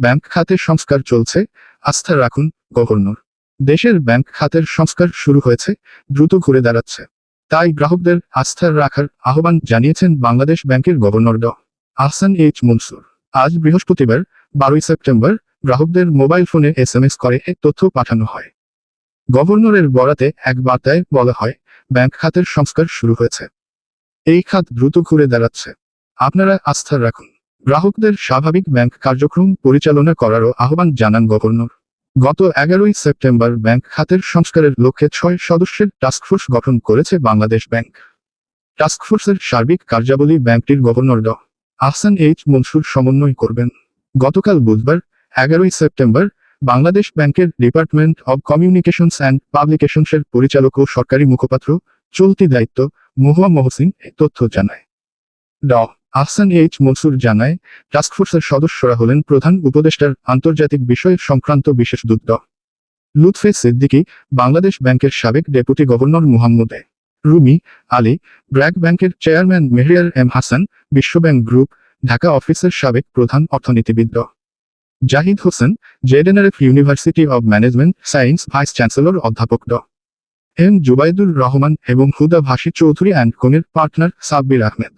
Bank খাতের সংস্কার চলছে, আস্থা রাখুন, গভর্নর। দেশের ব্যাংক খাতের সংস্কার শুরু হয়েছে, দ্রুত ঘুরে দাঁড়াচ্ছে। তাই গ্রাহকদের আস্থা রাখার আহ্বান জানিয়েছেন বাংলাদেশ ব্যাংকের গভর্নর ড। আহসান এইচ মনসুর। আজ বৃহস্পতিবার, বারোই সেপ্টেম্বর, গ্রাহকদের মোবাইল ফোনে এস এম এস করে এ তথ্য পাঠানো হয়। গভর্নরের বরাতে এক বার্তায় বলা হয়, ব্যাংক খাতের সংস্কার শুরু হয়েছে। এই খাত দ্রুত ঘুরে দাঁড়াচ্ছে। আপনারা আস্থা রাখুন। গ্রাহকদের স্বাভাবিক ব্যাংক কার্যক্রম পরিচালনা করারও আহ্বান জানান গভর্নর। গত এগারোই সেপ্টেম্বর ব্যাংক খাতের সংস্কারের লক্ষ্যে ছয় সদস্যের টাস্কফোর্স গঠন করেছে বাংলাদেশ ব্যাংক। টাস্কফোর্সের সার্বিক কার্যাবলী ব্যাংকটির গভর্নর ড. আহসান এইচ মনসুর সমন্বয় করবেন। গতকাল বুধবার, এগারোই সেপ্টেম্বর, বাংলাদেশ ব্যাংকের ডিপার্টমেন্ট অব কমিউনিকেশনস অ্যান্ড পাবলিকেশনসের পরিচালক ও সরকারি মুখপাত্র চলতি দায়িত্ব মহুয়া মহসিন তথ্য জানায়। ড. আহসান এইচ মনসুর জানায় টাস্কফোর্সের সদস্যরা হলেন প্রধান উপদেষ্টার আন্তর্জাতিক বিষয় সংক্রান্ত বিশেষ দূত লুৎফে সিদ্দিকী, বাংলাদেশ ব্যাংকের সাবেক ডেপুটি গভর্নর মুহাম্মদ রুমি আলী, ব্র্যাক ব্যাংকের চেয়ারম্যান মেহরিয়ার এম হাসান বিশ্বব্যাংক গ্রুপ, ঢাকা অফিসের সাবেক প্রধান অর্থনীতিবিদ Zahid Hossain, ZNRF university of management science vice chancellor অধ্যাপক ড। এম জুবাইদুর রহমান এবং হুদা ভাসি চৌধুরী অ্যান্ড কোনের পার্টনার সাব্বির আহমেদ।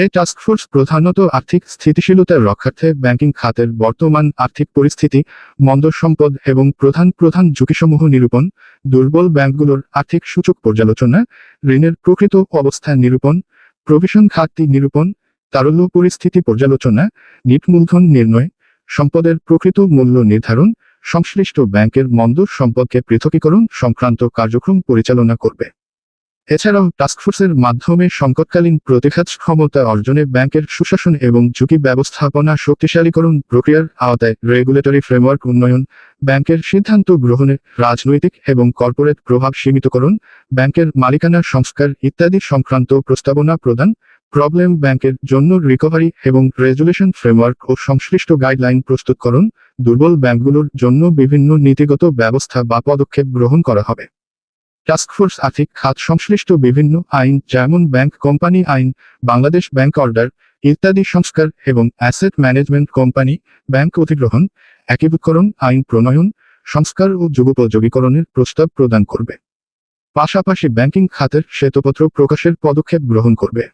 এই টাস্কফোর্স প্রধানত আর্থিক স্থিতিশীলতা রক্ষার্থে ব্যাংকিং খাতের বর্তমান আর্থিক পরিস্থিতি, মন্দ সম্পদ এবং প্রধান প্রধান ঝুঁকিসমূহ নিরূপণ, দুর্বল ব্যাংকগুলোর আর্থিক সূচক পর্যালোচনা, ঋণের প্রকৃত অবস্থা নিরূপণ, প্রভিশন ঘাটতি নিরূপণ, তারল্য পরিস্থিতি পর্যালোচনা, নিট মূলধন নির্ণয়, সম্পদের প্রকৃত মূল্য নির্ধারণ, সংশ্লিষ্ট ব্যাংকের মন্দ সম্পদকে পৃথকীকরণ সংক্রান্ত কার্যক্রম পরিচালনা করবে। এছাড়াও টাস্কফোর্সের মাধ্যমে সংকটকালীন প্রতিঘাত ক্ষমতা অর্জনে ব্যাংকের সুশাসন এবং ঝুঁকি ব্যবস্থাপনা শক্তিশালীকরণ প্রক্রিয়ার আওতায় রেগুলেটরি ফ্রেমওয়ার্ক উন্নয়ন, ব্যাংকের সিদ্ধান্ত গ্রহণে রাজনৈতিক এবং কর্পোরেট প্রভাব সীমিতকরণ, ব্যাংকের মালিকানা সংস্কার ইত্যাদি সংক্রান্ত প্রস্তাবনা প্রদান প্রবলেম ব্যাংকের জন্য রিকভারি এবং রেজুলেশন ফ্রেমওয়ার্ক ও সংশ্লিষ্ট গাইডলাইন প্রস্তুতকরণ, দুর্বল ব্যাংকগুলোর জন্য বিভিন্ন নীতিগত ব্যবস্থা বা পদক্ষেপ গ্রহণ করা হবে। টাস্কফোর্স আর্থিক খাত সংশ্লিষ্ট বিভিন্ন আইন, যেমন ব্যাংক কোম্পানি আইন, বাংলাদেশ ব্যাংক অর্ডার ইত্যাদি সংস্কার এবং অ্যাসেট ম্যানেজমেন্ট কোম্পানি ব্যাংক অধিগ্রহণ, একীভূতকরণ, আইন প্রণয়ন, সংস্কার ও যুগোপযোগীকরণের প্রস্তাব প্রদান করবে। পাশাপাশি ব্যাংকিং খাতের শ্বেতপত্র প্রকাশের পদক্ষেপ গ্রহণ করবে।